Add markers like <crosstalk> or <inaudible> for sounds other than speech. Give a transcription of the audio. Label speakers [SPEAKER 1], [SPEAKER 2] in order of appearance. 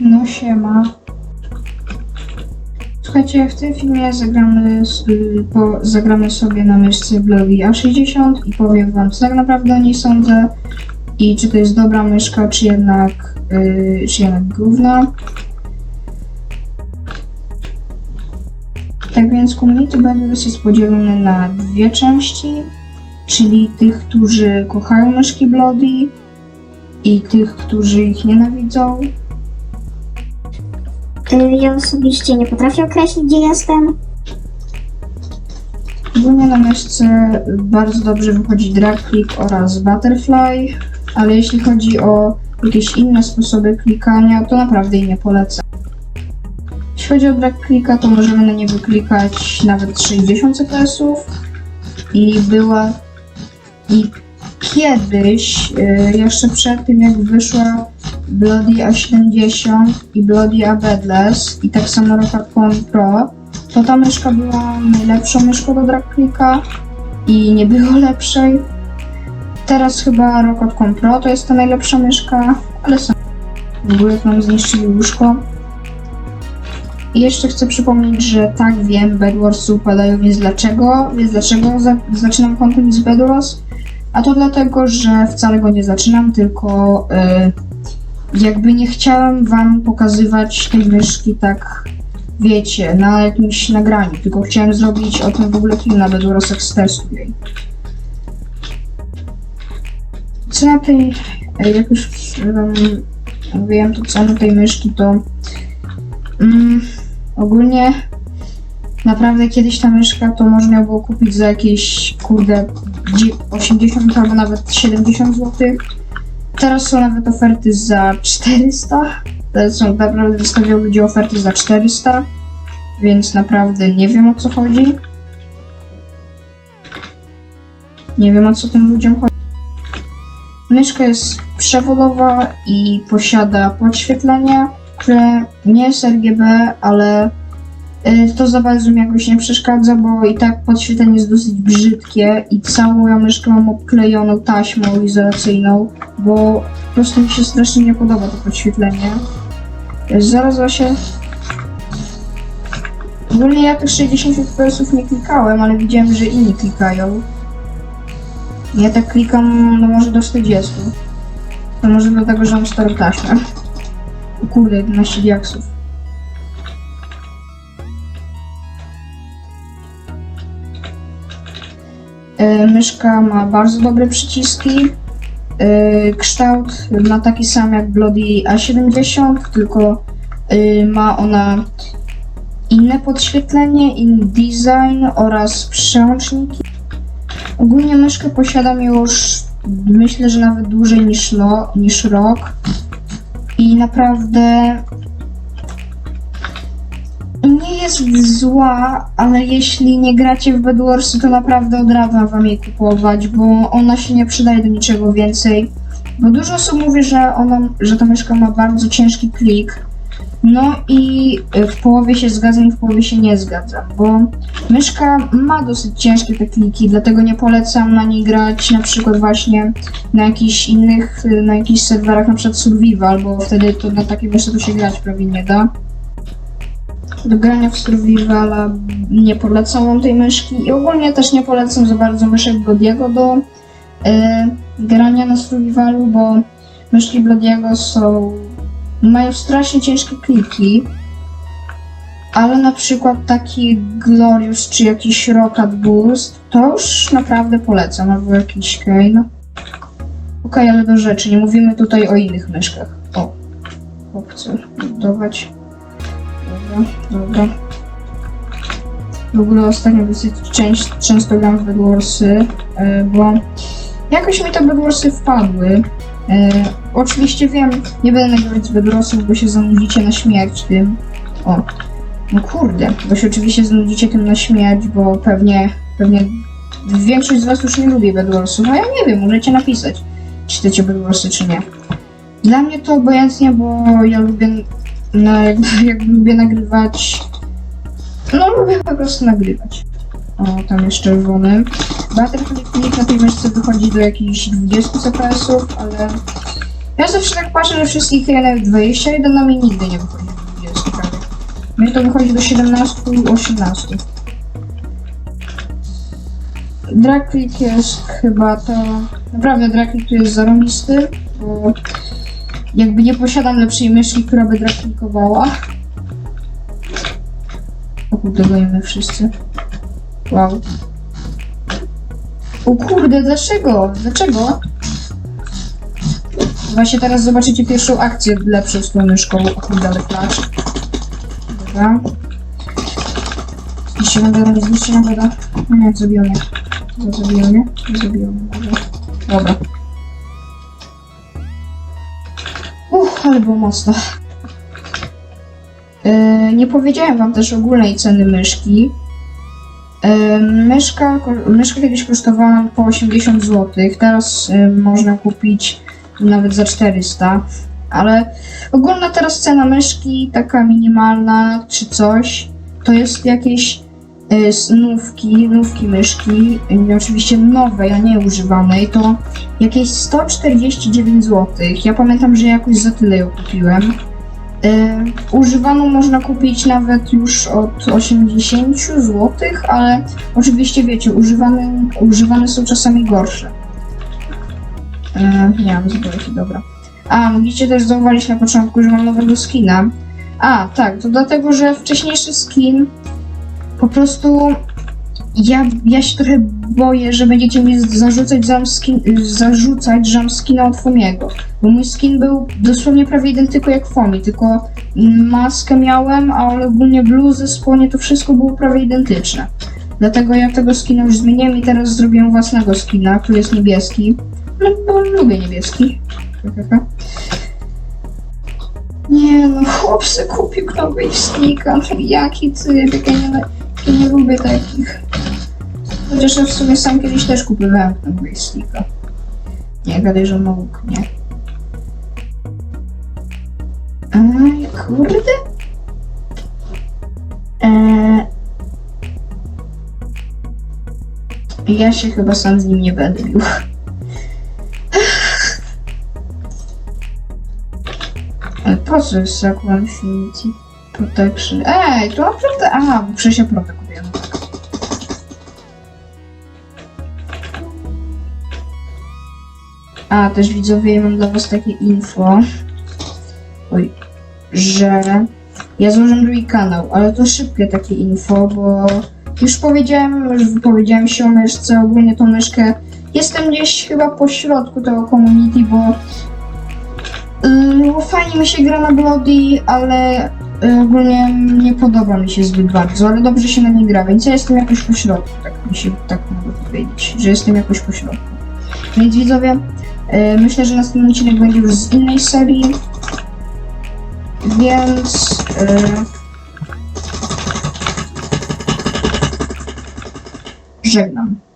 [SPEAKER 1] No siema. Słuchajcie, w tym filmie zagramy, po, zagramy sobie na myszce Bloody A60 i powiem wam co tak naprawdę o niej sądzę i czy to jest dobra myszka, czy jednak, y, czy jednak gówno. Tak więc community Badgers jest podzielone na dwie części, czyli tych, którzy kochają myszki Bloody i tych, którzy ich nienawidzą.
[SPEAKER 2] Y, Ja osobiście nie potrafię określić, gdzie jestem.
[SPEAKER 1] Ogólnie na myszce bardzo dobrze wychodzi drag click oraz butterfly, ale jeśli chodzi o jakieś inne sposoby klikania, to naprawdę jej nie polecam. Jeśli chodzi o drag clicka, to możemy na nie wyklikać nawet 60 CPS-ów i była i kiedyś, y, jeszcze przed tym jak wyszła Bloody A70 i Bloody A Bedless i tak samo Rocatcon Pro, to ta myszka była najlepszą myszką do drag clicka i nie było <laughs> lepszej. Teraz chyba Rocatcon Pro to jest ta najlepsza myszka, ale są. W ogóle jak nam zniszczyli łóżko. I jeszcze chcę przypomnieć, że tak wiem, Bedwarsy upadają, więc dlaczego? Więc dlaczego za- zaczynam content z Bedwars? A to dlatego, że wcale go nie zaczynam, tylko y, jakby nie chciałem wam pokazywać tej myszki tak wiecie, na jakimś nagraniu, tylko chciałem zrobić o tym w ogóle film na Bedwarsach z testu jej. Co na tej, jak już wam mówiłem, to co na tej myszki, to mm, ogólnie naprawdę kiedyś ta myszka to można było kupić za jakieś, kurde, dzie- 80 albo nawet 70 zł. Teraz są nawet oferty za 400. Teraz są naprawdę wystawiają ludzie oferty za 400, więc naprawdę nie wiem o co chodzi. Nie wiem o co tym ludziom chodzi. Myszka jest przewodowa i posiada podświetlenie, które nie jest RGB, ale to za bardzo mi jakoś nie przeszkadza, bo i tak podświetlenie jest dosyć brzydkie i całą moją myszkę mam obklejoną taśmą izolacyjną, bo po prostu mi się strasznie nie podoba to podświetlenie. Zaraz się. Ogólnie ja tych 60 FPS nie klikałem, ale widziałem, że inni klikają. Ja tak klikam, no może do 40. To może dlatego, że mam starą taśmę. Kurde, 11 diaksów. Myszka ma bardzo dobre przyciski. E, Kształt ma taki sam jak Bloody A70, tylko e, ma ona inne podświetlenie, inny design oraz przełączniki. Ogólnie myszkę posiadam już myślę, że nawet dłużej niż, lo, niż rok i naprawdę nie jest zła, ale jeśli nie gracie w Bedwarsy, to naprawdę odradzam wam jej kupować, bo ona się nie przydaje do niczego więcej. Bo dużo osób mówi, że, ona, że ta myszka ma bardzo ciężki klik. No i w połowie się zgadzam, w połowie się nie zgadzam, bo myszka ma dosyć ciężkie te kliki, dlatego nie polecam na niej grać na przykład właśnie na jakichś innych, na jakichś serwerach, na przykład Survival, bo wtedy to na takiej myszce to się grać prawie nie da. Do grania w Survivala nie polecam wam tej myszki i ogólnie też nie polecam za bardzo myszek Bloody'ego do e, grania na Survivalu, bo myszki Bloody'ego są mają strasznie ciężkie kliki, ale na przykład taki Glorious czy jakiś Rocket Boost to już naprawdę polecam, albo jakiś Kane. Okej, ale do rzeczy, nie mówimy tutaj o innych myszkach. O, chłopcy, budować. Dobra. W ogóle ostatnio dosyć część, często gram w Bedwarsy, yy, bo jakoś mi te Bedwarsy wpadły. E, oczywiście wiem, nie będę nagrywać z Bedrossów, bo się zanudzicie na śmierć tym. O, no kurde, bo się oczywiście zanudzicie tym na śmierć, bo pewnie, pewnie większość z was już nie lubi Bedwarsów, a ja nie wiem, możecie napisać, czy chcecie Bedwarsy, czy nie. Dla mnie to obojętnie, bo ja lubię, no, jakby <laughs> lubię nagrywać, no lubię po prostu nagrywać. O, tam jest czerwony. Click na tej myszce wychodzi do jakichś 20 CPS-ów, ale Ja zawsze tak patrzę, że wszystkich 20, jeden na mnie nigdy nie wychodzi do 20 prawie. Mnie to wychodzi do 17, 18. Draklik jest chyba to... Naprawdę Draklik tu jest zarobisty, bo jakby nie posiadam lepszej myszki, która by draklikowała. O kurde, gonimy wszyscy. Wow. O kurde, dlaczego? Dlaczego? Właśnie teraz zobaczycie pierwszą akcję lepszą z tą myszką. O kurde, ale flash. Dobra. Zniszcie nagrodę, zniszcie nagrodę. No nie, mnie? Zabiją mnie, dobra. Dobra. Ale było mocno. Yy, nie powiedziałem wam też ogólnej ceny myszki. Yy, myszka, myszka kiedyś kosztowała po 80 zł, teraz yy, można kupić nawet za 400, ale ogólna teraz cena myszki, taka minimalna czy coś, to jest jakieś yy, s- nówki, nówki myszki, yy, oczywiście nowej, a nie używanej, to jakieś 149 zł. Ja pamiętam, że jakoś za tyle ją kupiłem. Yy, używaną można kupić nawet już od 80 zł, ale oczywiście wiecie, używane, używane są czasami gorsze. Yy, nie mam zbrojki, dobra. A, mogliście też zauważyć na początku, że mam nowego skina. A, tak, to dlatego, że wcześniejszy skin po prostu ja, ja się trochę boję, że będziecie mi zarzucać, skin, zarzucać, że mam skina od Fomiego. Bo mój skin był dosłownie prawie identyczny jak Fomi, tylko maskę miałem, ale ogólnie bluzy, spodnie, to wszystko było prawie identyczne. Dlatego ja tego skina już zmieniłem i teraz zrobiłem własnego skina, który jest niebieski. No bo lubię niebieski. Nie no, chłopcy kupił nowy snika. No jaki typ, ja nie, ja nie lubię takich. Chociaż ja w sumie sam kiedyś też kupowałem ten snika. Nie, gadaj, że mógł, nie. Ej, kurde. Eee... Ja się chyba sam z nim nie będę bił. Jest Sakura Infinity Protection? Ej, to naprawdę... Bo przecież ja protę kupiłem. A, też widzowie, mam dla was takie info. Oj, że ja złożę drugi kanał, ale to szybkie takie info, bo już powiedziałem, już wypowiedziałem się o myszce, ogólnie tą myszkę. Jestem gdzieś chyba po środku tego community, bo Yy, bo fajnie mi się gra na Bloody, ale yy, ogólnie nie podoba mi się zbyt bardzo, ale dobrze się na nie gra, więc ja jestem jakoś po środku, tak mi się tak mogę powiedzieć, że jestem jakoś po środku. Więc widzowie, yy, myślę, że następny odcinek będzie już z innej serii, więc yy, żegnam.